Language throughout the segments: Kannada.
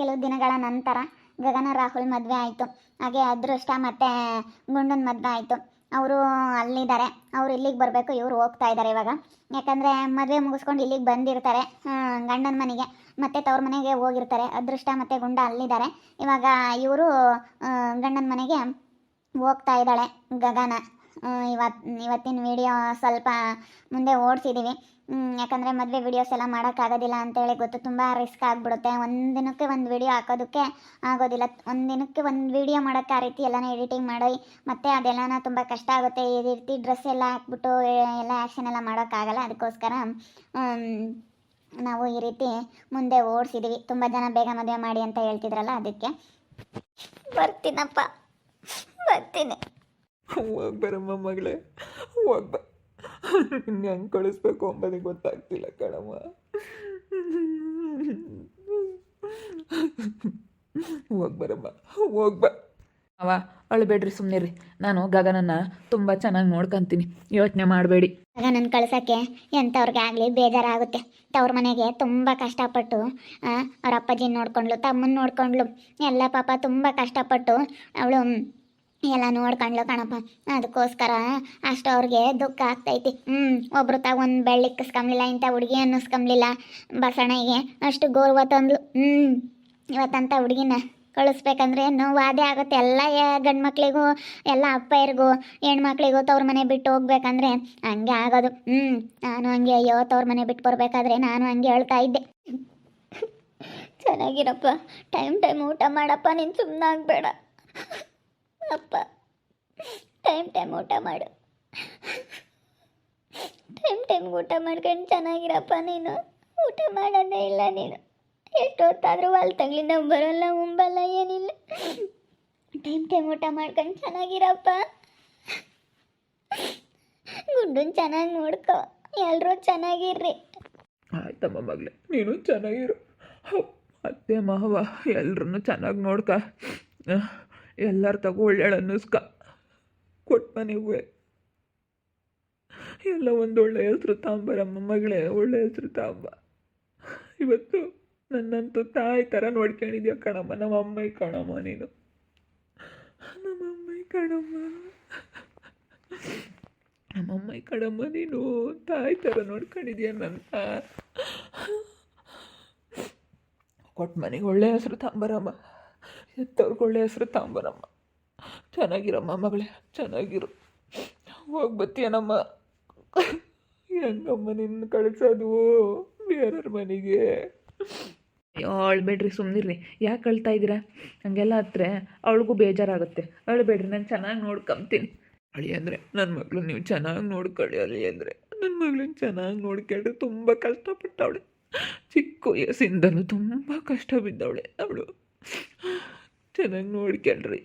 ಕೆಲವು ದಿನಗಳ ನಂತರ ಗಗನ ರಾಹುಲ್ ಮದುವೆ ಆಯಿತು. ಹಾಗೆ ಅದೃಷ್ಟ ಮತ್ತು ಗುಂಡನ ಮದುವೆ ಆಯಿತು. ಅವರು ಅಲ್ಲಿದ್ದಾರೆ. ಅವ್ರು ಇಲ್ಲಿಗೆ ಬರಬೇಕು, ಇವರು ಹೋಗ್ತಾ ಇದ್ದಾರೆ ಇವಾಗ. ಯಾಕಂದರೆ ಮದುವೆ ಮುಗಿಸ್ಕೊಂಡು ಇಲ್ಲಿಗೆ ಬಂದಿರ್ತಾರೆ ಗಂಡನ ಮನೆಗೆ. ಮತ್ತೆ ತವ್ರ ಮನೆಗೆ ಹೋಗಿರ್ತಾರೆ. ಅದೃಷ್ಟ ಮತ್ತು ಗುಂಡ ಅಲ್ಲಿದ್ದಾರೆ. ಇವಾಗ ಇವರು ಗಂಡನ ಮನೆಗೆ ಹೋಗ್ತಾ ಇದ್ದಾಳೆ ಗಗನ. ಇವತ್ತು ಇವತ್ತಿನ ವಿಡಿಯೋ ಸ್ವಲ್ಪ ಮುಂದೆ ಓಡಿಸಿದ್ದೀವಿ ಯಾಕಂದರೆ ಮದುವೆ ವಿಡಿಯೋಸ್ ಎಲ್ಲ ಮಾಡೋಕ್ಕಾಗೋದಿಲ್ಲ ಅಂತೇಳಿ ಗೊತ್ತು. ತುಂಬ ರಿಸ್ಕ್ ಆಗಿಬಿಡುತ್ತೆ. ಒಂದು ದಿನಕ್ಕೆ ಒಂದು ವಿಡಿಯೋ ಹಾಕೋದಕ್ಕೆ ಆಗೋದಿಲ್ಲ. ಒಂದು ದಿನಕ್ಕೆ ಒಂದು ವಿಡಿಯೋ ಮಾಡೋಕ್ಕೆ ಆ ರೀತಿ ಎಲ್ಲನೂ ಎಡಿಟಿಂಗ್ ಮಾಡಿ, ಮತ್ತು ಅದೆಲ್ಲನ ತುಂಬ ಕಷ್ಟ ಆಗುತ್ತೆ. ಈ ರೀತಿ ಡ್ರೆಸ್ ಎಲ್ಲ ಹಾಕ್ಬಿಟ್ಟು ಎಲ್ಲ ಆ್ಯಕ್ಷನ್ ಎಲ್ಲ ಮಾಡೋಕ್ಕಾಗಲ್ಲ. ಅದಕ್ಕೋಸ್ಕರ ನಾವು ಈ ರೀತಿ ಮುಂದೆ ಓಡಿಸಿದ್ವಿ. ತುಂಬ ಜನ ಬೇಗ ಮದುವೆ ಮಾಡಿ ಅಂತ ಹೇಳ್ತಿದ್ರಲ್ಲ, ಅದಕ್ಕೆ ಬರ್ತೀನಪ್ಪ. ಬರ್ತೀನಿ. ಹೋಗಿ ಬರಮ್ಮ ಮಗಳೇ ಹೋಗಿ ಬ ನಿನ್ಗೆ ಹೆಂಗೆ ಕಳಿಸ್ಬೇಕು ಅಂಬೋದೇ ಗೊತ್ತಾಗ್ತಿಲ್ಲ ಕಣಮ್ಮ ಹೋಗಿ ಬರಮ್ಮ ಹೋಗಿ ಬಾ ಅವ ಅಳಬೇಡ್ರಿ ರೀ ನಾನು ಗಗನನ್ನ ತುಂಬ ಚೆನ್ನಾಗಿ ನೋಡ್ಕೊಂತೀನಿ. ಯೋಚನೆ ಮಾಡಬೇಡಿ. ಗಗನನ್ ನನ್ನ ಕಳ್ಸೋಕ್ಕೆ ಎಂಥವ್ರಿಗೆ ಆಗಲಿ ಬೇಜಾರಾಗುತ್ತೆ. ತವ್ರ ಮನೆಗೆ ತುಂಬ ಕಷ್ಟಪಟ್ಟು ಅವ್ರ ಅಪ್ಪಾಜಿನ ನೋಡ್ಕೊಂಡ್ಲು ತಮ್ಮನ್ನ ನೋಡ್ಕೊಂಡ್ಲು ಎಲ್ಲ ಪಾಪ ತುಂಬ ಕಷ್ಟಪಟ್ಟು ಅವಳು ಎಲ್ಲ ನೋಡ್ಕೊಂಡ್ಲು ಕಣಪ್ಪ. ಅದಕ್ಕೋಸ್ಕರ ಅಷ್ಟು ಅವ್ರಿಗೆ ದುಃಖ ಆಗ್ತೈತಿ. ಹ್ಞೂ ಒಬ್ರು ತಾಗ ಒಂದು ಬೆಳ್ಳಿಕ್ಕಿಸ್ಕೊಂಬ್ಲಿಲ್ಲ ಇಂಥ ಹುಡುಗಿ ಅನ್ನಿಸ್ಕೊಂಬ್ಲಿಲ್ಲ. ಬಸಣೆಗೆ ಅಷ್ಟು ಗೌರವ ತಂದ್ಲು. ಹ್ಞೂ ಇವತ್ತಂಥ ಹುಡುಗಿನ ಕಳಿಸ್ಬೇಕಂದ್ರೆ ವಾದೆ ಆಗುತ್ತೆ. ಎಲ್ಲ ಗಂಡು ಮಕ್ಳಿಗೂ ಎಲ್ಲ ಅಪ್ಪಯ್ಯರಿಗೂ, ಹೆಣ್ಮಕ್ಳಿಗೂ ತವ್ರ ಮನೆ ಬಿಟ್ಟು ಹೋಗ್ಬೇಕಂದ್ರೆ ಹಂಗೆ ಆಗೋದು. ಹ್ಞೂ ನಾನು ಹಂಗೆ ಅಯ್ಯೋ, ತವ್ರ ಮನೆ ಬಿಟ್ಟು ಬರಬೇಕಾದ್ರೆ ನಾನು ಹಂಗೆ ಹೇಳ್ತಾ ಇದ್ದೆ. ಚೆನ್ನಾಗಿರಪ್ಪ. ಟೈಮ್ ಟೈಮ್ ಊಟ ಮಾಡಪ್ಪ, ನೀನು ಸುಮ್ಮನಾಗಬೇಡ ಅಪ್ಪ. ಟೈಮ್ ಟೈಮ್ ಊಟ ಮಾಡು. ಟೈಮ್ ಟೈಮ್ ಊಟ ಮಾಡ್ಕೊಂಡು ಚೆನ್ನಾಗಿರಪ್ಪ ನೀನು. ಊಟ ಮಾಡೋದೇ ಇಲ್ಲ ನೀನು. ಎಷ್ಟೊತ್ತಾದರೂ ಅಲ್ಲಿ ತಗ್ಲಿಂದ ಬರೋಲ್ಲ, ಉಂಬಲ್ಲ, ಏನಿಲ್ಲ. ಟೈಮ್ ಟೈಮ್ ಊಟ ಮಾಡ್ಕೊಂಡು ಚೆನ್ನಾಗಿರಪ್ಪ. ಗುಂಡನ್ ಚೆನ್ನಾಗಿ ನೋಡ್ಕೋ. ಎಲ್ಲರೂ ಚೆನ್ನಾಗಿರ್ರಿ. ಆಯ್ತಮ್ಮ ಮಗಳೇ, ನೀನು ಚೆನ್ನಾಗಿರು. ಅತ್ತೆ, ಮಾವ ಎಲ್ಲರೂ ಚೆನ್ನಾಗಿ ನೋಡ್ಕ. ಎಲ್ಲರ ತಗೋ ಒಳ್ಳೆಯ ಅನ್ನಿಸ್ಕ ಕೊಟ್ಟು ಮನೆಗೆ. ಎಲ್ಲ ಒಂದು ಒಳ್ಳೆ ಹೆಸರು ತಾಂಬರಮ್ಮ, ಮಗಳೇ, ಒಳ್ಳೆ ಹೆಸರು ತಾಂಬ. ಇವತ್ತು ನನ್ನಂತೂ ತಾಯಿ ಥರ ನೋಡ್ಕೊಂಡಿದ್ಯಾ ಕಣಮ್ಮ, ನಮ್ಮ ಅಮ್ಮೈ ಕಣಮ್ಮ ನೀನು. ನಮ್ಮ ಅಮ್ಮೈ ಕಣಮ್ಮ. ನಮ್ಮ ಅಮ್ಮೈ ಕಣಮ್ಮ ನೀನು ತಾಯಿ ಥರ ನೋಡ್ಕೊಂಡಿದ್ಯಾ ನನ್ನ. ಕೊಟ್ಟು ಮನೆಗೆ ಒಳ್ಳೆ ಹೆಸರು ತಾಂಬರಮ್ಮ. ಎತ್ತವ್ರಿಗೆ ಒಳ್ಳೆ ಹೆಸ್ರು ತಾಂಬರಮ್ಮ. ಚೆನ್ನಾಗಿರಮ್ಮ ಮಗಳೇ, ಚೆನ್ನಾಗಿರು. ಹೋಗಿ ಬತ್ತೀಯನಮ್ಮ ಹೆಂಗಮ್ಮ ನಿನ್ನ ಕಳಿಸೋದು, ಬೇರೆಯವ್ರ ಮನೆಗೆ. ಅಳ್ಬೇಡ್ರಿ ಸುಮ್ಮನಿರ್ರಿ ಯಾಕೆ ಅಳ್ತಾ ಇದ್ದೀರಾ? ಹಂಗೆಲ್ಲ ಹತ್ರ ಅವಳಿಗೂ ಬೇಜಾರಾಗುತ್ತೆ. ಅಳ್ಬೇಡ್ರಿ ನಾನು ಚೆನ್ನಾಗಿ ನೋಡ್ಕೊಂತೀನಿ ಅಳಿ ಅಂದರೆ ನನ್ನ ಮಗಳು ನೀವು ಚೆನ್ನಾಗಿ ನೋಡ್ಕೊಳ್ಳಿ ಅಳಿ ಅಂದರೆ. ನನ್ನ ಮಗಳನ್ನ ಚೆನ್ನಾಗಿ ನೋಡ್ಕೊಂಡ್ರೆ ತುಂಬ ಕಷ್ಟಪಟ್ಟವಳೆ. ಚಿಕ್ಕ ವಯಸ್ಸಿಂದಲೂ ತುಂಬ ಕಷ್ಟ ಬಿದ್ದವಳೆ ಅವಳು. ಚೆನ್ನಾಗಿ ನೋಡ್ಕೊಳ್ರಿ.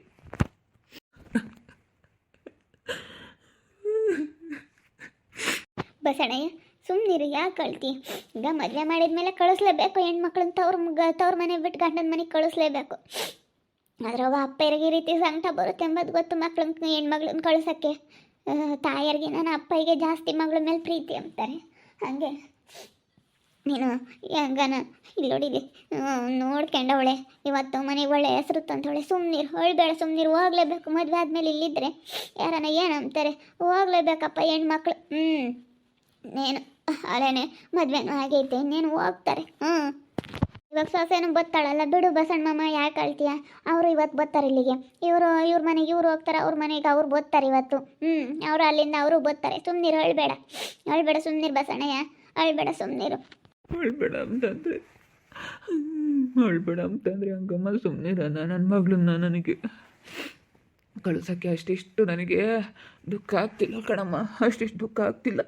ಬಸಣಯ್ಯ ಸುಮ್ಮನಿರಿ ಯಾಕೆ ಕಳ್ತಿ? ಈಗ ಮದುವೆ ಮಾಡಿದ್ಮೇಲೆ ಕಳಿಸ್ಲೇಬೇಕು ಹೆಣ್ಮಕ್ಳನ್ನ ತವ್ರ ಮಗ ತವ್ರ ಮನೆ ಬಿಟ್ಟು ಗಂಡನ ಮನೆಗೆ ಕಳಿಸ್ಲೇಬೇಕು. ಆದ್ರೆ ಅವ ಅಪ್ಪ ಈ ರೀತಿ ಸಂಕಟ ಬರುತ್ತೆ ಎಂಬುದು ಗೊತ್ತು ಮಕ್ಳನ್ನ ಹೆಣ್ಮಕ್ಳನ್ನ ಕಳ್ಸೋಕ್ಕೆ. ತಾಯಿಯರಿಗೆ ನನ್ನ ಅಪ್ಪಿಗೆ ಜಾಸ್ತಿ ಮಗಳ ಮೇಲೆ ಪ್ರೀತಿ ಅಂತಾರೆ. ಹಾಗೆ. ನೀನು ಹೆಂಗನ? ಇಲ್ಲಿ. ನೋಡಿದೆ ನೋಡ್ಕೊಂಡವಳೆ ಇವತ್ತು ಮನೆಗೆ ಒಳ್ಳೆ ಹೆಸರು ತಂದವಳೆ ಸುಮ್ಮನೀರು ಹೊಳ್ಬೇಡ ಸುಮ್ಮನಿರು ಹೋಗ್ಲೇಬೇಕು. ಮದುವೆ ಆದಮೇಲೆ ಇಲ್ಲಿದ್ದರೆ ಯಾರನ ಏನು ಅಂತಾರೆ ಹೋಗ್ಲೇಬೇಕಪ್ಪ ಹೆಣ್ಮಕ್ಳು. ಹ್ಞೂ ನೇನು ಹಳೇನೆ, ಮದುವೆನೂ ಆಗೈತೆ ಇನ್ನೇನು ಹೋಗ್ತಾರೆ. ಹ್ಞೂ ಇವಾಗ ಸೊಸೆನೂ ಬತ್ತಾಳಲ್ಲ. ಬಿಡು ಬಸಣ್ಣಮ್ಮ ಯಾಕೆ ಅಳ್ತೀಯ ಅವರು ಇವತ್ತು ಬರ್ತಾರೆ ಇಲ್ಲಿಗೆ. ಇವರು, ಇವ್ರ ಮನೆಗೆ, ಇವ್ರು ಹೋಗ್ತಾರೆ. ಅವ್ರ ಮನೆಗೆ ಅವ್ರು ಬರ್ತಾರೆ ಇವತ್ತು. ಹ್ಞೂ ಅವರು ಅಲ್ಲಿಂದ ಅವರು ಬತ್ತಾರೆ. ಸುಮ್ಮನೀರು ಅಳ್ಬೇಡ ಅಳ್ಬೇಡ ಸುಮ್ಮನೀರು ಬಸಣ್ಣಯ್ಯ. ಅಳ್ಬೇಡ ಸುಮ್ಮನಿರು ಅಳ್ಬೇಡ ಅಂತಂದರೆ. ಮಾಡಬೇಡ ಅಂತಂದರೆ ಹಂಗಮ್ಮ ಸುಮ್ಮನಿರಣ ನನ್ನ ಮಗಳನ್ನ ನನಗೆ. ಕಳ್ಸೋಕ್ಕೆ ಅಷ್ಟಿಷ್ಟು ನನಗೆ ದುಃಖ ಆಗ್ತಿಲ್ಲ ಕಣಮ್ಮ, ಅಷ್ಟಿಷ್ಟು ದುಃಖ ಆಗ್ತಿಲ್ಲ.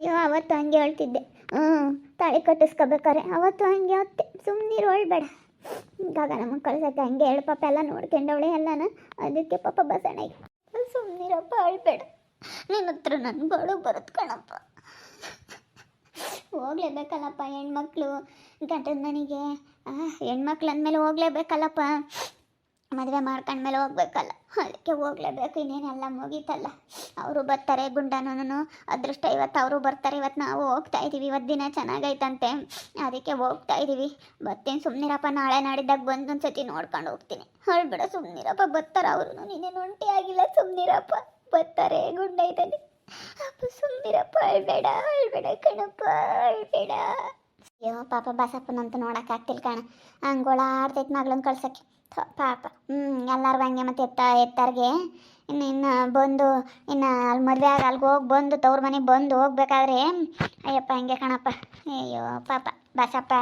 ಅಯ್ಯೋ, ಅವತ್ತು ಹಂಗೆ ಹೇಳ್ತಿದ್ದೆ. ಹ್ಞೂ, ತಾಳಿ ಕಟ್ಟಿಸ್ಕೋಬೇಕಾರೆ ಅವತ್ತು ಹಂಗೆ ಹೊತ್ತೆ ಸುಮ್ಮನಿರು ಹೇಳ್ಬೇಡ. ಇವಾಗ ನಮ್ಮ ಕಳ್ಸಕ್ಕೆ ಹಂಗೆ ಹೇಳು, ಪಾಪ ಎಲ್ಲ ನೋಡ್ಕೊಂಡವಳೆ ಎಲ್ಲನ. ಅದಕ್ಕೆ ಪಾಪ ಬಸಣ ಸುಮ್ಮನಿರಪ್ಪ ಅಳ್ಬೇಡ ನಿನ್ನ ಹತ್ರ ನನ್ನ ಬಾಳು ಬರುತ್ತೆ ಕಣಪ್ಪ. ಹೋಗ್ಲೇಬೇಕಲ್ಲಪ್ಪ ಹೆಣ್ಮಕ್ಳು. ಗಂಡನ ಮನೆಗೆ ಹೆಣ್ಮಕ್ಳು ಅಂದಮೇಲೆ ಹೋಗ್ಲೇಬೇಕಲ್ಲಪ್ಪ. ಮದುವೆ ಮಾಡ್ಕೊಂಡ್ಮೇಲೆ ಹೋಗ್ಬೇಕಲ್ಲ. ಅದಕ್ಕೆ ಹೋಗ್ಲೇಬೇಕು, ಇನ್ನೇನೆಲ್ಲ ಮುಗೀತಲ್ಲ. ಅವರು ಬರ್ತಾರೆ ಗುಂಡನೂ ಅದೃಷ್ಟ ಇವತ್ತು ಅವರು ಬರ್ತಾರೆ. ಇವತ್ತು ನಾವು ಹೋಗ್ತಾ ಇದ್ದೀವಿ ಇವತ್ತು ದಿನ ಚೆನ್ನಾಗೈತಂತೆ. ಅದಕ್ಕೆ ಹೋಗ್ತಾ ಇದ್ದೀವಿ ಬರ್ತೀನಿ ಸುಮ್ಮನಿರಪ್ಪ ನಾಳೆ ನಾಡಿದ್ದಾಗ ಬಂದು ಒಂದ್ಸತಿ ನೋಡ್ಕೊಂಡು ಹೋಗ್ತೀನಿ. ಹೊಳ್ಬೇಡ ಸುಮ್ಮನಿರಪ್ಪ ಬರ್ತಾರೆ ಅವರು ನೀನೇನು ಒಂಟಿ ಆಗಿಲ್ಲ ಸುಮ್ಮನಿರಪ್ಪ ಬರ್ತಾರೆ ಗುಂಡ ಇದ್ದಾನೆ ಅಪ್ಪ ಸುಮ್ಮನಿರಪ್ಪ ಅಳ್ಬೇಡ ಅಳ್ಬೇಡ ಕಣಪ್ಪ ಅಳ್ಬೇಡ ಅಯ್ಯೋ ಪಾಪ ಬಸಪ್ಪನಂತೂ ನೋಡೋಕ್ಕಾಗ್ತಿಲ್ಲ ಕಣ. ಹಂಗೋಳಾಡ್ತೈತೆ ಮಗಳನ್ನ ಕಳ್ಸೋಕ್ಕೆ. ಪಾಪ. ಹ್ಞೂ ಎಲ್ಲರೂ ಹಂಗೆ ಮತ್ತೆ ಎತ್ತ ಎತ್ತಾರ್ಗೆ. ಇನ್ನು ಇನ್ನು ಬಂದು ಇನ್ನು ಅಲ್ಲಿ ಮದುವೆ ಆಗ ಅಲ್ಲಿಗೆ ಹೋಗಿ ಬಂದು ತವ್ರ ಮನೆಗೆ ಬಂದು ಹೋಗ್ಬೇಕಾದ್ರೆ ಅಯ್ಯಪ್ಪ ಹಂಗೆ ಕಣಪ್ಪ. ಅಯ್ಯೋ ಪಾಪ. ಬಸಪ್ಪ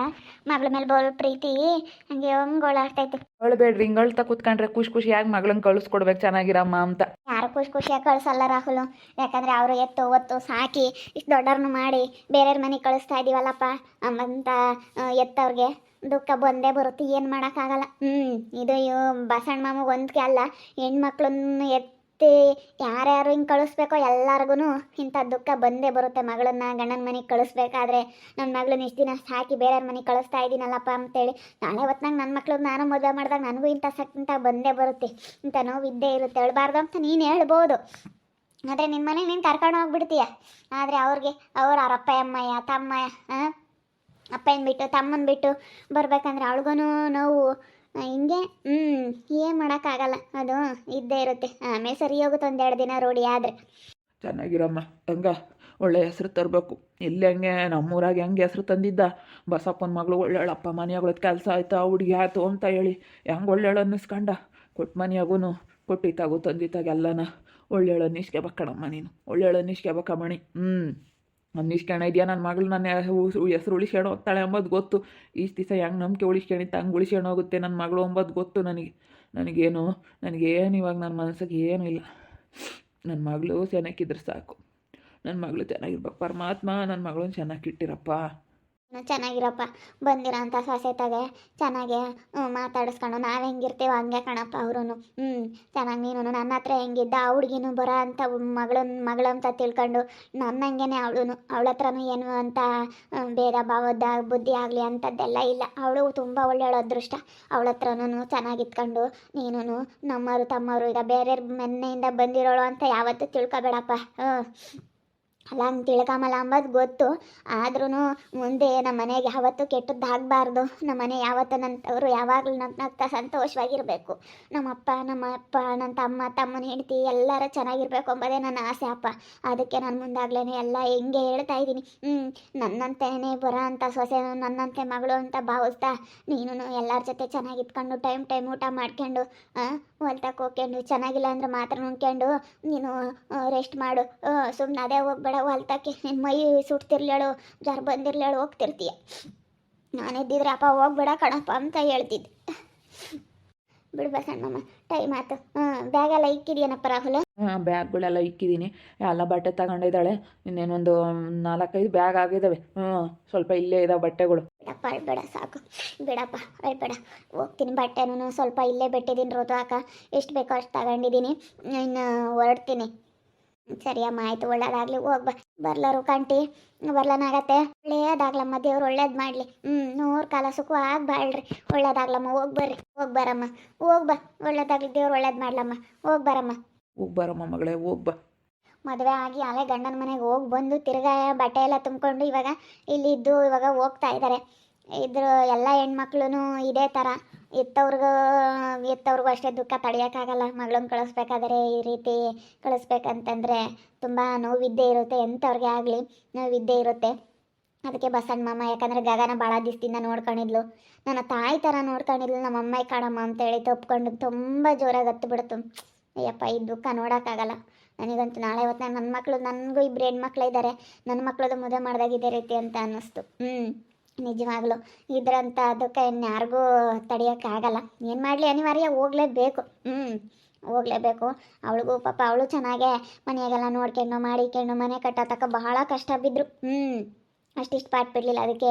ಮಗಳ ಮೇಲೆ ಬೋಲ್ ಪ್ರೀತಿ. ಹಂಗೆ ಹಂಗೋಳಾಡ್ತೈತೆ ಅಳ್ಬೇಡ್ರಿ ಹಿಂಗೆ ಕುತ್ಕೊಂಡ್ರೆ ಕೂತ್ಕೊಂಡ್ರೆ ಖುಷಿ ಖುಷಿಯಾಗಿ ಮಗಳನ್ನ ಕಳಿಸ್ಕೊಡ್ಬೇಕು ಚೆನ್ನಾಗಿರಮ್ಮ ಅಂತ. ಖುಷಿ ಖುಷಿಯಾಗಿ ಕಳಿಸಲ್ಲ ರಾಹುಲು. ಯಾಕಂದರೆ ಅವರು ಎತ್ತು ಒತ್ತು ಸಾಕಿ ಇಷ್ಟು ದೊಡ್ಡವ್ರನ್ನ ಮಾಡಿ ಬೇರೆಯವ್ರ ಮನೆಗೆ ಕಳಿಸ್ತಾ ಇದ್ದೀವಲ್ಲಪ್ಪ ಅಂತ ಎತ್ತವ್ರಿಗೆ ದುಃಖ ಬಂದೇ ಬರುತ್ತೆ. ಏನು ಮಾಡೋಕ್ಕಾಗಲ್ಲ. ಹ್ಞೂ ಇದು ಬಸಣ್ಣ ಮಾಮಗೆ ಒಂದ್ಕೆ ಅಲ್ಲ. ಹೆಣ್ಮಕ್ಳನ್ನ ಎತ್ತಿ ಯಾರ್ಯಾರು ಹಿಂಗೆ ಕಳಿಸ್ಬೇಕೋ ಎಲ್ಲರಿಗೂ ಇಂಥ ದುಃಖ ಬಂದೇ ಬರುತ್ತೆ. ಮಗಳನ್ನ ಗಂಡನ ಮನೆಗೆ ಕಳಿಸ್ಬೇಕಾದ್ರೆ ನನ್ನ ಮಗಳನ್ನ ಇಷ್ಟು ದಿನ ಸಾಕಿ ಬೇರೆಯವ್ರ ಮನೆಗೆ ಕಳಿಸ್ತಾ ಇದ್ದೀನಲ್ಲಪ್ಪ ಅಂತೇಳಿ ನಾಳೆ ಹೊತ್ನಾಗ ನನ್ನ ಮಕ್ಳಿಗೆ ನಾನು ಮದುವೆ ಮಾಡಿದಾಗ ನನಗೂ ಇಂಥ ಸಕ್, ಇಂಥ ಬಂದೇ ಬರುತ್ತೆ. ಇಂಥ ನೋವು ಇದ್ದೇ ಇರುತ್ತೆ. ಹೇಳ್ಬಾರ್ದು ಅಂತ ನೀನು ಹೇಳ್ಬೋದು. ಆದರೆ ನಿನ್ನ ಮನೆಗೆ ನೀನು ಕರ್ಕೊಂಡು ಹೋಗ್ಬಿಡ್ತೀಯ? ಆದರೆ ಅವ್ರಿಗೆ ಅವ್ರ ಅವ್ರ ಅಪ್ಪ, ಅಮ್ಮಯ್ಯ, ತಮ್ಮಯ್ಯ ಅಪ್ಪನ ಬಿಟ್ಟು, ತಮ್ಮನ ಬಿಟ್ಟು ಬರ್ಬೇಕಂದ್ರೆ ಅವಳಿಗೂ ನೋವು ಹಿಂಗೆ? ಹ್ಞೂ ಏನು ಮಾಡೋಕ್ಕಾಗಲ್ಲ. ಅದು ಇದ್ದೇ ಇರುತ್ತೆ. ಆಮೇಲೆ ಸರಿ ಹೋಗುತ್ತೆ ಒಂದೆರಡು ದಿನ ರೂಢಿ ಆದರೆ. ಚೆನ್ನಾಗಿರಮ್ಮ. ಹಂಗ? ಒಳ್ಳೆ ಹೆಸರು ತರಬೇಕು. ಇಲ್ಲಿ ಹಂಗೆ, ನಮ್ಮೂರಾಗೆ ಹೆಂಗೆ ಹೆಸರು ತಂದಿದ್ದ? ಬಸಪ್ಪನ ಮಗಳು ಒಳ್ಳೆಯಳಪ್ಪ ಮನೆಯಾಗಳದ್ ಕೆಲಸ ಆಯ್ತಾ, ಹುಡುಗಿ ಆಯ್ತು ಅಂತ ಹೇಳಿ. ಹೆಂಗೆ ಒಳ್ಳೆಯಳು ಅನ್ನಿಸ್ಕೊಂಡ? ಕೊಟ್ಟು ಮನೆಯಾಗೂ ಕೊಟ್ಟಿತ್ತಾಗು ತಂದಿತ್ತಾಗ ಎಲ್ಲನ. ಒಳ್ಳೆಯಳು ಅನ್ನಿಸ್ಕೋಬೇಕಣಮ್ಮ ನೀನು. ಒಳ್ಳೆಯಳು ಅನ್ನಿಸ್ಕೊಬೇಕಮ್ಮಣಿ ಹ್ಞೂ ಅನ್ನಿಸ್ಕೊಣ ಇದೆಯಾ? ನನ್ನ ಮಗಳು ನನ್ನ ಹೆಸರು ಉಳಿಸ್ಕೊಂಡು ಹೋಗ್ತಾಳೆ ಅಂಬೋದು ಗೊತ್ತು. ಇಷ್ಟು ದಿವಸ ಹೆಂಗೆ ನಂಬಿಕೆ ಉಳಿಸ್ಕೊಂಡಿತ್ತು ಹಂಗೆ ಉಳಿಸ್ಕೊಂಡು ಹೋಗುತ್ತೆ ನನ್ನ ಮಗಳು ಅಂಬೋದು ಗೊತ್ತು ನನಗೆ. ನನಗೇನು ನನಗೇನು ಇವಾಗ ನನ್ನ ಮನಸ್ಸಿಗೆ ಏನೂ ಇಲ್ಲ. ನನ್ನ ಮಗಳು ಚೆನ್ನಾಗಿದ್ರೆ ಸಾಕು. ನನ್ನ ಮಗಳು ಚೆನ್ನಾಗಿರ್ಬೇಕು ಪರಮಾತ್ಮ ನನ್ನ ಮಗಳನ್ನ ಚೆನ್ನಾಗಿಟ್ಟಿರಪ್ಪ ಚೆನ್ನಾಗಿರಪ್ಪ, ಬಂದಿರೋ ಅಂಥ ಸೊಸೆತಾಗೆ ಚೆನ್ನಾಗೆ ಮಾತಾಡಿಸ್ಕೊಂಡು ನಾವು ಹೆಂಗಿರ್ತೀವೋ ಹಂಗೆ ಕಣಪ್ಪ ಅವ್ರೂ ಹ್ಞೂ ಚೆನ್ನಾಗಿ ನೀನು ನನ್ನ ಹತ್ರ ಹೆಂಗಿದ್ದ ಆ ಹುಡುಗಿನೂ ಬರೋ ಅಂತ ಮಗಳನ್ನ ಮಗಳಂತ ತಿಳ್ಕೊಂಡು ನನ್ನ ಹಂಗೇನೆ ಅವಳು ಅವಳ ಹತ್ರನೂ ಏನು ಅಂತ ಭೇದ ಭಾವದ ಬುದ್ಧಿ ಆಗಲಿ ಅಂಥದ್ದೆಲ್ಲ ಇಲ್ಲ. ಅವಳು ತುಂಬ ಒಳ್ಳೆಯವಳು ಅದೃಷ್ಟ. ಅವಳ ಹತ್ರನೂ ಚೆನ್ನಾಗಿತ್ಕೊಂಡು ನೀನು ನಮ್ಮವರು ತಮ್ಮವರು ಈಗ ಬೇರೆಯವ್ರ ಮನೆಯಿಂದ ಬಂದಿರೋಳು ಅಂತ ಯಾವತ್ತೂ ತಿಳ್ಕೊಬೇಡಪ್ಪ. ಹ್ಞೂ ಅಲ್ಲ ತಿಳ್ಕಮಲ ಅಂಬೋದು ಗೊತ್ತು. ಆದ್ರೂ ಮುಂದೆ ನಮ್ಮ ಮನೆಗೆ ಯಾವತ್ತೂ ಕೆಟ್ಟದ್ದು ಆಗಬಾರ್ದು ನಮ್ಮ ಮನೆ ಯಾವತ್ತೂ ನನ್ನವರು ಯಾವಾಗಲೂ ನಗ್ ನಗ್ತಾ ಸಂತೋಷವಾಗಿರಬೇಕು. ನಮ್ಮಪ್ಪ ನಮ್ಮ ಅಪ್ಪ ನನ್ನ ತಮ್ಮ, ತಮ್ಮನ ಹೆಂಡತಿ ಎಲ್ಲರೂ ಚೆನ್ನಾಗಿರ್ಬೇಕು ಎಂಬುದೇ ನನ್ನ ಆಸೆ ಅಪ್ಪ. ಅದಕ್ಕೆ ನಾನು ಮುಂದಾಗ್ಲೇ ಎಲ್ಲ ಹೆಂಗೆ ಹೇಳ್ತಾ ಇದ್ದೀನಿ. ಹ್ಞೂ ನನ್ನಂತೆಯೇ ಬರೋ ಅಂತ, ಸೊಸೆ, ನನ್ನಂತೆ ಮಗಳು ಅಂತ ಭಾವಿಸ್ತಾ ನೀನು ಎಲ್ಲರ ಜೊತೆ ಚೆನ್ನಾಗಿ ಇಟ್ಕೊಂಡು ಟೈಮ್ ಟೈಮ್ ಊಟ ಮಾಡ್ಕೊಂಡು ಹೊಲ್ತಕ್ಕೆ ಹೋಗ್ಕೊಂಡು, ಚೆನ್ನಾಗಿಲ್ಲ ಅಂದ್ರೆ ಮಾತ್ರ ನುಂಗ್ಕೊಂಡು ನೀನು ರೆಸ್ಟ್ ಮಾಡು. ಸುಮ್ಮನೆ ಅದೇ ಹೋಗ್ಬೇಡ. ಹೊಲ್ತಕ್ಕೆ ನಿನ್ನ ಮೈ ಸುಡ್ತಿರ್ಲೇಳು ಜ್ವರ ಬಂದಿರ್ಲೇಳು ಹೋಗ್ತಿರ್ತೀಯ. ನಾನಿದ್ದಿದ್ರೆ ಅಪ್ಪ ಹೋಗ್ಬೇಡ ಕಣಪ್ಪ ಅಂತ ಹೇಳ್ತಿದ್ದೆ. ಬಿಡು ಬಸಣ್ಣಮ್ಮ ಟೈಮ್ ಆಯ್ತು. ಹಾಂ ಬ್ಯಾಗೆಲ್ಲ ಇಕ್ಕಿದ್ಯೇನಪ್ಪ ರಾಹುಲ್? ಹಾಂ ಬ್ಯಾಗ್ಗಳೆಲ್ಲ ಇಕ್ಕಿದ್ದೀನಿ. ಎಲ್ಲ ಬಟ್ಟೆ ತಗೊಂಡಿದ್ದಾಳೆ. ಇನ್ನೇನೊಂದು ನಾಲ್ಕೈದು ಬ್ಯಾಗ್ ಆಗಿದ್ದಾವೆ ಹ್ಞೂ ಸ್ವಲ್ಪ ಇಲ್ಲೇ ಇದಾವೆ ಬಟ್ಟೆಗಳು. ಬಿಡಪ್ಪ ಅಳ್ಬೇಡ ಸಾಕು. ಬಿಡಪ್ಪ ಅಳ್ಬೇಡ ಹೋಗ್ತೀನಿ ಬಟ್ಟೆನೂ ಸ್ವಲ್ಪ ಇಲ್ಲೇ ಬಿಟ್ಟಿದ್ದೀನಿ ಋತು ಹಾಕ ಎಷ್ಟು ಬೇಕೋ ಅಷ್ಟು ತಗೊಂಡಿದ್ದೀನಿ. ಇನ್ನು ಹೊರಡ್ತೀನಿ. ಸರಿ ಅಮ್ಮ ಆಯ್ತು ಒಳ್ಳೇದಾಗ್ಲಿ ಹೋಗ್ಬ ಬರ್ಲರು ಕಂಟಿ ಬರ್ಲನಾಗತ್ತೆ. ಒಳ್ಳೇದಾಗ್ಲಮ್ಮ ದೇವ್ರು ಒಳ್ಳೇದ್ ಮಾಡ್ಲಿ. ಹ್ಮ್ ನೂರ್ ಕಾಲ ಸುಖ ಬಾಳ್ರಿ ಒಳ್ಳೇದಾಗ್ಲಮ್ಮ ಹೋಗ್ ಬರ್ರಿ. ಹೋಗ್ ಬರಮ್ಮ. ಹೋಗ್ ಬಾ. ಒಳ್ಳೇದಾಗ್ಲಿ ದೇವ್ರು ಒಳ್ಳೇದ್ ಮಾಡ್ಲಮ್ಮ. ಹೋಗ್ ಬರಮ್ಮ. ಹೋಗ್ ಬರಮ್ಮ ಮಗಳೇ ಹೋಗ್ಬ ಬಾ. ಮದುವೆ ಆಗಿ ಅಲ್ಲೇ ಗಂಡನ ಮನೆಗೆ ಹೋಗಿ ಬಂದು ತಿರ್ಗಾ ಬಟ್ಟೆ ಎಲ್ಲ ತುಂಬಿಕೊಂಡು ಇವಾಗ ಇಲ್ಲಿದ್ದು ಇವಾಗ ಹೋಗ್ತಾ ಇದ್ದಾರೆ ಇದ್ರ ಎಲ್ಲ ಹೆಣ್ಮಕ್ಳು ಇದೇ ಥರ ಎತ್ತವ್ರಿಗೂ ಎತ್ತವ್ರಿಗೂ ಅಷ್ಟೇ ದುಃಖ ತಡೆಯೋಕ್ಕಾಗಲ್ಲ. ಮಗಳನ್ನ ಕಳಿಸ್ಬೇಕಾದ್ರೆ ಈ ರೀತಿ ಕಳಿಸ್ಬೇಕಂತಂದರೆ ತುಂಬ ನೋವಿದ್ದೇ ಇರುತ್ತೆ, ಎಂಥವ್ರಿಗೆ ಆಗಲಿ ನೋವಿದ್ದೇ ಇರುತ್ತೆ. ಅದಕ್ಕೆ ಬಸಣ್ಣ ಮಾಮ, ಯಾಕಂದರೆ ಗಗನ ಭಾಳ ದಿವಸದಿಂದ ನೋಡ್ಕೊಂಡಿದ್ಲು. ನನ್ನ ತಾಯಿ ಥರ ನೋಡ್ಕೊಂಡಿದ್ಲು ನಮ್ಮ ಅಮ್ಮಾಯಿ ಕಾಣಮ್ಮ ಅಂತೇಳಿ ತಪ್ಕೊಂಡು ತುಂಬ ಜೋರಾಗಿ ಹತ್ತು ಬಿಡ್ತು ಅಯ್ಯಪ್ಪ, ಈ ದುಃಖ ನೋಡೋಕ್ಕಾಗಲ್ಲ. ನನಗಂತೂ ನಾಳೆ ಹೊತ್ತು ನನ್ನ ಮಕ್ಕಳು ನನಗೂ ಇಬ್ಬರು ಹೆಣ್ಮಕ್ಳು ಇದ್ದಾರೆ ನನ್ನ ಮಕ್ಕಳದು ಮದುವೆ ಮಾಡಿದಾಗ ಇದೇ ರೀತಿ ಅಂತ ಅನ್ನಿಸ್ತು. ಹ್ಞೂ ನಿಜವಾಗ್ಲೂ. ಇದ್ರಂಥ ಅದಕ್ಕೆ ಇನ್ಯಾರಿಗೂ ತಡೆಯೋಕ್ಕಾಗಲ್ಲ. ಏನು ಮಾಡಲಿ ಅನಿವಾರ್ಯ, ಹೋಗ್ಲೇಬೇಕು. ಹ್ಞೂ ಹೋಗ್ಲೇಬೇಕು. ಅವಳಿಗೂ ಪಾಪ ಅವಳು ಚೆನ್ನಾಗೆ ಮನೆಯಾಗೆಲ್ಲ ನೋಡ್ಕೊಂಡು ಮಾಡಿಕೊಂಡು ಮನೆ ಕಟ್ಟೋ ತಕ್ಕ ಬಹಳ ಕಷ್ಟ ಬಿದ್ದರು ಹ್ಞೂ ಅಷ್ಟಿಷ್ಟು ಪಾಠ ಬಿಡಲಿಲ್ಲ. ಅದಕ್ಕೆ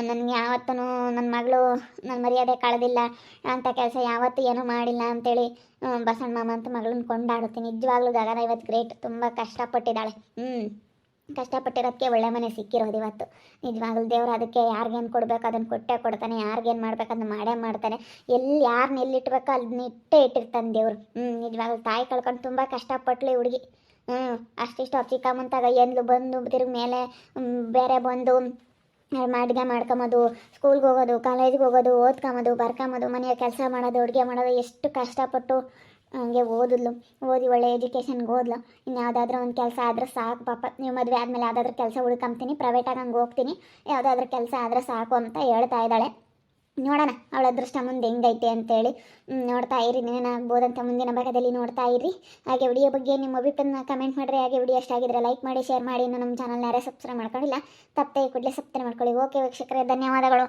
ನನಗೆ ಯಾವತ್ತೂ ನನ್ನ ಮಗಳು ನನ್ನ ಮರ್ಯಾದೆ ಕಳೆದಿಲ್ಲ. ಅಂಥ ಕೆಲಸ ಯಾವತ್ತೂ ಏನೂ ಮಾಡಿಲ್ಲ ಅಂತೇಳಿ ಬಸಣ್ಣ ಮಾಮ ಅಂತ ಮಗಳನ್ನ ಕೊಂಡಾಡುತ್ತೆ. ನಿಜವಾಗ್ಲೂ ಗಗನ ಇವತ್ತು ಗ್ರೇಟ್. ತುಂಬ ಕಷ್ಟಪಟ್ಟಿದ್ದಾಳೆ. ಹ್ಞೂ ಕಷ್ಟಪಟ್ಟಿರೋದಕ್ಕೆ ಒಳ್ಳೆ ಮನೆ ಸಿಕ್ಕಿರೋದು ಇವತ್ತು. ನಿಜವಾಗ್ಲೂ ದೇವ್ರು ಅದಕ್ಕೆ ಯಾರಿಗೇನು ಕೊಡಬೇಕು ಅದನ್ನು ಕೊಟ್ಟೇ ಕೊಡ್ತಾನೆ, ಯಾರಿಗೇನು ಮಾಡ್ಬೇಕು ಅದನ್ನ ಮಾಡೇ ಮಾಡ್ತಾನೆ. ಎಲ್ಲಿ ಯಾರನ್ನ ಎಲ್ಲಿಟ್ಬೇಕೋ ಅದನ್ನ ಇಟ್ಟೇ ಇಟ್ಟಿರ್ತಾನೆ ದೇವ್ರು. ಹ್ಞೂ ನಿಜವಾಗ್ಲೂ ತಾಯಿ ಕಳ್ಕೊಂಡು ತುಂಬ ಕಷ್ಟಪಟ್ಲು ಹುಡುಗಿ. ಹ್ಞೂ ಅಷ್ಟಿಷ್ಟು ಚಿಕ್ಕಮ್ಮಂತಾಗ ಎಂದ್ಲು ಬಂದು ತಿರುಗಿ ಮೇಲೆ ಬೇರೆ ಬಂದು ಅಡುಗೆ ಮಾಡ್ಕೊಂಬೋದು ಸ್ಕೂಲ್ಗೆ ಹೋಗೋದು ಕಾಲೇಜ್ಗೆ ಹೋಗೋದು, ಓದ್ಕೊಂಬೋದು, ಬರ್ಕೊಂಬೋದು ಮನೆಯ ಕೆಲಸ ಮಾಡೋದು, ಅಡುಗೆ ಮಾಡೋದು, ಎಷ್ಟು ಕಷ್ಟಪಟ್ಟು ಹಂಗೆ ಓದಿದ್ಲು. ಓದಿ ಒಳ್ಳೆ ಎಜುಕೇಷನ್ಗೆ ಓದ್ಲು ಇನ್ನು ಯಾವುದಾದ್ರೂ ಒಂದು ಕೆಲಸ ಆದರೆ ಸಾಕು ಪಾಪ. ನೀವು ಮದುವೆ ಆದಮೇಲೆ ಯಾವುದಾದ್ರೂ ಕೆಲಸ ಹುಡ್ಕೊಂತೀನಿ ಪ್ರೈವೇಟಾಗಿ ಹಂಗೆ ಹೋಗ್ತೀನಿ. ಯಾವುದಾದ್ರೂ ಕೆಲಸ ಆದರೆ ಸಾಕು ಅಂತ ಹೇಳ್ತಾ ಇದ್ದಾಳೆ. ನೋಡೋಣ, ಅವಳ ಅದೃಷ್ಟ ಮುಂದೆ ಹೆಂಗೈತೆ ಅಂತೇಳಿ. ನೋಡ್ತಾ ಇರಿ ಏನಾಗ್ಬೋದಂತ ಮುಂದಿನ ಭಾಗದಲ್ಲಿ ನೋಡ್ತಾ ಇರಿ. ಹಾಗೆ ವಿಡಿಯೋ ಬಗ್ಗೆ ನಿಮ್ಮ ಅಭಿಪ್ರಾಯನ ಕಮೆಂಟ್ ಮಾಡಿರಿ ಹಾಗೆ ವಿಡಿಯೋ ಎಷ್ಟಾಗಿದ್ರೆ ಲೈಕ್ ಮಾಡಿ ಶೇರ್ ಮಾಡಿ. ಇನ್ನು ನಮ್ಮ ಚಾನಲ್ನ ಯಾರೇ ಸಬ್ಸ್ಕ್ರೈಬ್ ಮಾಡ್ಕೊಂಡಿಲ್ಲ ತಪ್ಪೇ ಕೂಡಲೇ ಸಬ್ಸ್ಕ್ರೈಬ್ ಮಾಡ್ಕೊಳ್ಳಿ. ಓಕೆ ವೀಕ್ಷಕರೇ, ಧನ್ಯವಾದಗಳು.